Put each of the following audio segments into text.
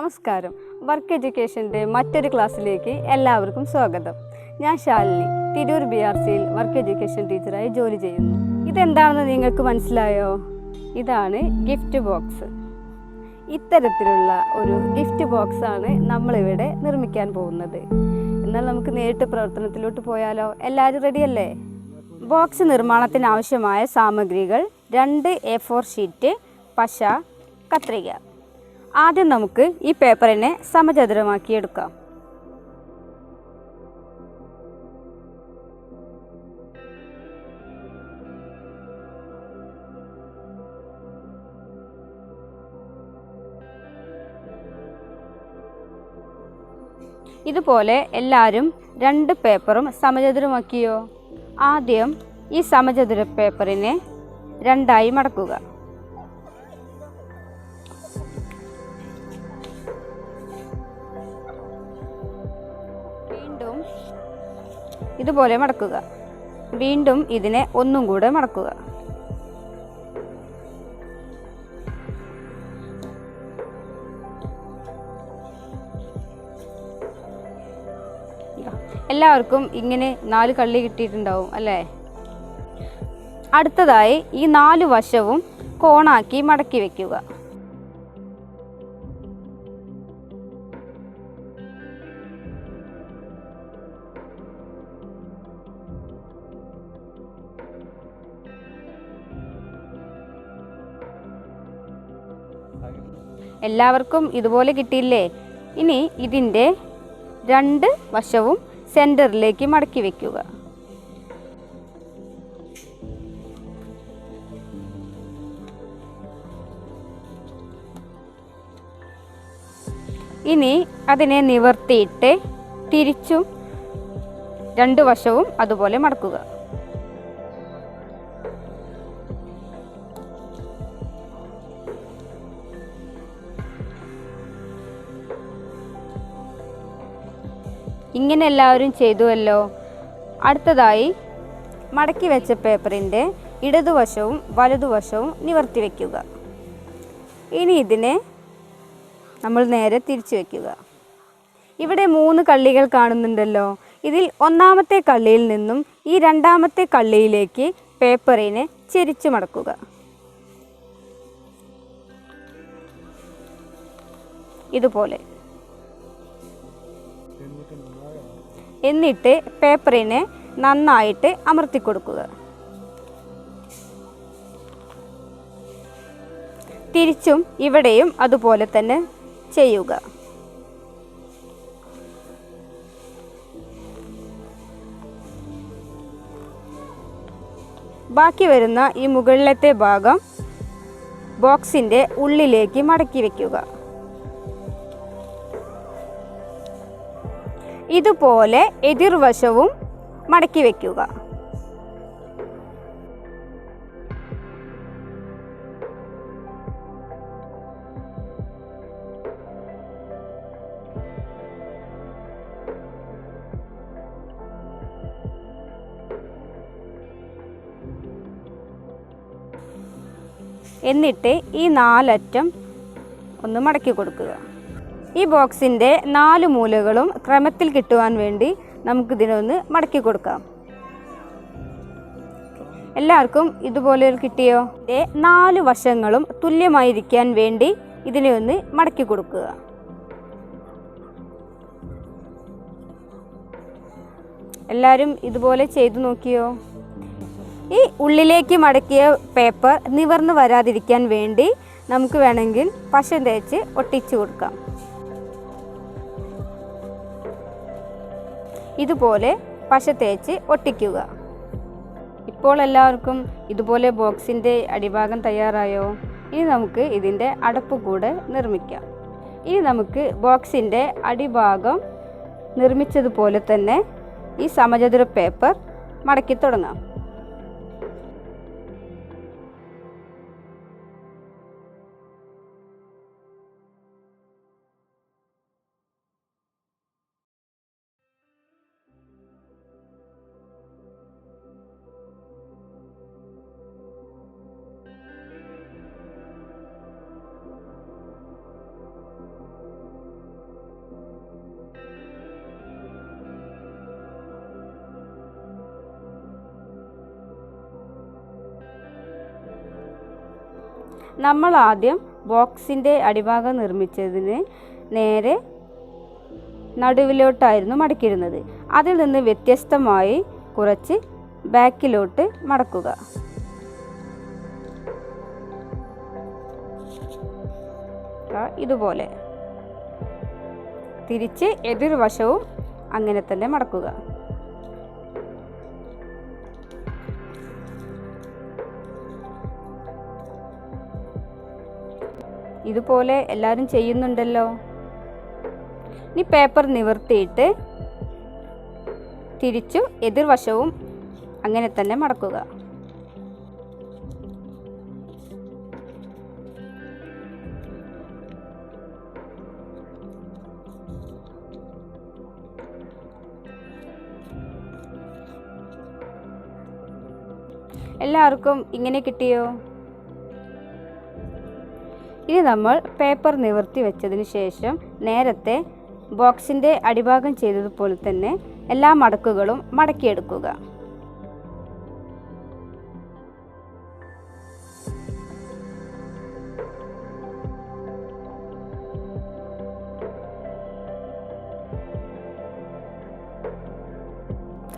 നമസ്കാരം. വർക്ക് എഡ്യൂക്കേഷന്റെ മറ്റൊരു ക്ലാസ്സിലേക്ക് എല്ലാവർക്കും സ്വാഗതം. ഞാൻ ശാലിനി തിരൂർ ബി ആർ സിയിൽ വർക്ക് എഡ്യൂക്കേഷൻ ടീച്ചറായി ജോലി ചെയ്യുന്നു. ഇതെന്താണെന്ന് നിങ്ങൾക്ക് മനസ്സിലായോ? ഇതാണ് ഗിഫ്റ്റ് ബോക്സ്. ഇത്തരത്തിലുള്ള ഒരു ഗിഫ്റ്റ് ബോക്സാണ് നമ്മളിവിടെ നിർമ്മിക്കാൻ പോകുന്നത്. എന്നാൽ നമുക്ക് നേരിട്ട് പ്രവർത്തനത്തിലോട്ട് പോയാലോ? എല്ലാവരും റെഡിയല്ലേ? ബോക്സ് നിർമ്മാണത്തിനാവശ്യമായ സാമഗ്രികൾ രണ്ട് എ ഫോർ ഷീറ്റ് പശ കത്രിക. ആദ്യം നമുക്ക് ഈ പേപ്പറിനെ സമചതുരമാക്കി എടുക്കാം ഇതുപോലെ എല്ലാവരും രണ്ട് പേപ്പറും സമചതുരമാക്കിയോ? ആദ്യം ഈ സമചതുര പേപ്പറിനെ രണ്ടായി മടക്കുക. ഇതുപോലെ മടക്കുക. വീണ്ടും ഇതിനെ ഒന്നും കൂടെ മടക്കുക. എല്ലാവർക്കും ഇങ്ങനെ നാല് കള്ളി കിട്ടിയിട്ടുണ്ടാവും അല്ലേ? അടുത്തതായി ഈ നാല് വശവും കോണാക്കി മടക്കി വെക്കുക. എല്ലാവർക്കും ഇതുപോലെ കിട്ടിയില്ലേ? ഇനി ഇതിന്റെ രണ്ട് വശവും സെന്ററിലേക്ക് മടക്കി വയ്ക്കുക ഇനി അതിനെ നിവർത്തിയിട്ട് തിരിച്ചും രണ്ട് വശവും അതുപോലെ മടക്കുക. ഇങ്ങനെ എല്ലാവരും ചെയ്തുവല്ലോ. അടുത്തതായി മടക്കി വെച്ച പേപ്പറിന്റെ ഇടതുവശവും വലതുവശവും നിവർത്തി വയ്ക്കുക ഇനി ഇതിനെ നമ്മൾ നേരെ തിരിച്ചു വയ്ക്കുക ഇവിടെ മൂന്ന് കള്ളികൾ കാണുന്നുണ്ടല്ലോ. ഇതിൽ ഒന്നാമത്തെ കള്ളിയിൽ നിന്നും ഈ രണ്ടാമത്തെ കള്ളിയിലേക്ക് പേപ്പറിനെ ചെരിച്ചു മടക്കുക. ഇതുപോലെ. എന്നിട്ട് പേപ്പറിനെ നന്നായിട്ട് അമർത്തി കൊടുക്കുക. തിരിച്ചും ഇവിടെയും അതുപോലെ തന്നെ ചെയ്യുക. ബാക്കി വരുന്ന ഈ മുകളിലത്തെ ഭാഗം ബോക്സിന്റെ ഉള്ളിലേക്ക് മടക്കി വയ്ക്കുക. ഇതുപോലെ എതിർവശവും മടക്കി വയ്ക്കുക എന്നിട്ട് ഈ നാലറ്റം ഒന്ന് മടക്കി കൊടുക്കുക. ഈ ബോക്സിന്റെ നാല് മൂലകളും ക്രമത്തിൽ കിട്ടുവാൻ വേണ്ടി നമുക്കിതിനൊന്ന് മടക്കി കൊടുക്കാം. എല്ലാവർക്കും ഇതുപോലെ കിട്ടിയോ? ഇതിന്റെ നാല് വശങ്ങളും തുല്യമായിരിക്കാൻ വേണ്ടി ഇതിനെ ഒന്ന് മടക്കി കൊടുക്കുക. എല്ലാവരും ഇതുപോലെ ചെയ്തു നോക്കിയോ? ഈ ഉള്ളിലേക്ക് മടക്കിയ പേപ്പർ നിവർന്ന് വരാതിരിക്കാൻ വേണ്ടി നമുക്ക് വേണമെങ്കിൽ പശ തേച്ച് ഒട്ടിച്ചു കൊടുക്കാം. ഇതുപോലെ പശ തേച്ച് ഒട്ടിക്കുക. ഇപ്പോൾ എല്ലാവർക്കും ഇതുപോലെ ബോക്സിന്റെ അടിഭാഗം തയ്യാറായോ? ഇനി നമുക്ക് ഇതിന്റെ അടപ്പ് കൂടെ നിർമ്മിക്കാം. ഇനി നമുക്ക് ബോക്സിന്റെ അടിഭാഗം നിർമ്മിച്ചതുപോലെ തന്നെ ഈ സമചതുര പേപ്പർ മടക്കി തുടങ്ങാം. നമ്മൾ ആദ്യം ബോക്സിന്റെ അടിഭാഗം നിർമ്മിച്ചതിന് നേരെ നടുവിലോട്ടായിരുന്നു മടക്കിയിരുന്നത് അതിൽ നിന്ന് വ്യത്യസ്തമായി കുറച്ച് ബാക്കിലോട്ട് മടക്കുക. ഇതുപോലെ. തിരിച്ച് എതിർവശവും അങ്ങനെ തന്നെ മടക്കുക. ഇതുപോലെ എല്ലാവരും ചെയ്യുന്നുണ്ടല്ലോ. ഇനി പേപ്പർ നിവർത്തിയിട്ട് തിരിച്ചു എതിർവശവും അങ്ങനെ തന്നെ മടക്കുക. എല്ലാവർക്കും ഇങ്ങനെ കിട്ടിയോ? ഇനി നമ്മൾ പേപ്പർ നിവർത്തി വെച്ചതിന് ശേഷം നേരത്തെ ബോക്സിന്റെ അടിഭാഗം ചെയ്തതുപോലെ തന്നെ എല്ലാ മടക്കുകളും മടക്കിയെടുക്കുക.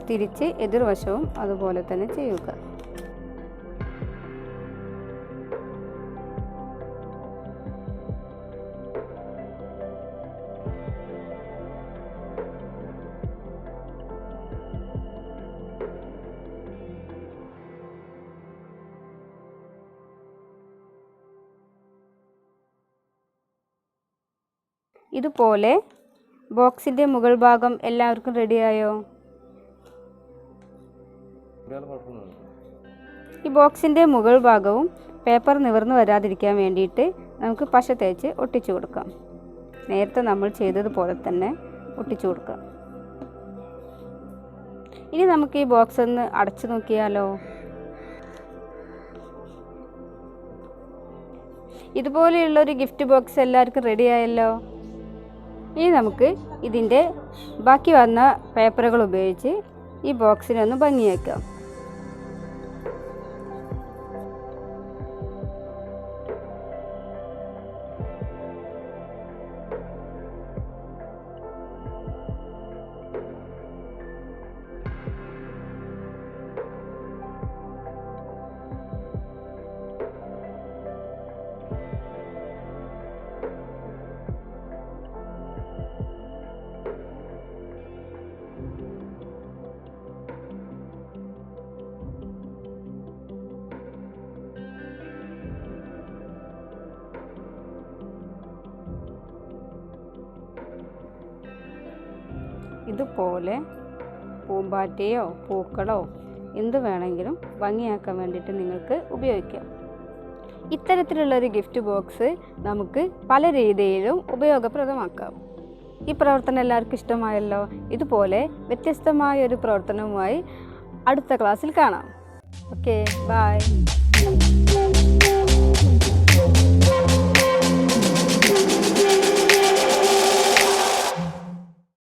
തിരിച്ച് എതിർവശവും അതുപോലെ തന്നെ ചെയ്യുക. ഇതുപോലെ ബോക്സിന്റെ മുകൾ ഭാഗം എല്ലാവർക്കും റെഡിയായോ? ഈ ബോക്സിന്റെ മുകൾ ഭാഗവും പേപ്പർ നിവർന്ന് വരാതിരിക്കാൻ വേണ്ടിയിട്ട് നമുക്ക് പശ തേച്ച് ഒട്ടിച്ചു കൊടുക്കാം. നേരത്തെ നമ്മൾ ചെയ്തതുപോലെ തന്നെ ഒട്ടിച്ചു കൊടുക്കാം. ഇനി നമുക്ക് ഈ ബോക്സ് ഒന്ന് അടച്ചു നോക്കിയാലോ? ഇതുപോലെയുള്ള ഒരു ഗിഫ്റ്റ് ബോക്സ് എല്ലാവർക്കും റെഡി ആയല്ലോ ഇനി നമുക്ക് ഇതിന്റെ ബാക്കി വന്ന പേപ്പറുകൾ ഉപയോഗിച്ച് ഈ ബോക്സിനെ ഒന്ന് ഭംഗിയാക്കാം. ഇതുപോലെ പൂമ്പാറ്റയോ പൂക്കളോ എന്ത് വേണമെങ്കിലും ഭംഗിയാക്കാൻ വേണ്ടിയിട്ട് നിങ്ങൾക്ക് ഉപയോഗിക്കാം. ഇത്തരത്തിലുള്ള ഒരു ഗിഫ്റ്റ് ബോക്സ് നമുക്ക് പല രീതിയിലും ഉപയോഗപ്രദമാക്കാം. ഈ പ്രവർത്തനം എല്ലാവർക്കും ഇഷ്ടമായല്ലോ? ഇതുപോലെ വ്യത്യസ്തമായ ഒരു പ്രവർത്തനവുമായി അടുത്ത ക്ലാസ്സിൽ കാണാം. Okay bye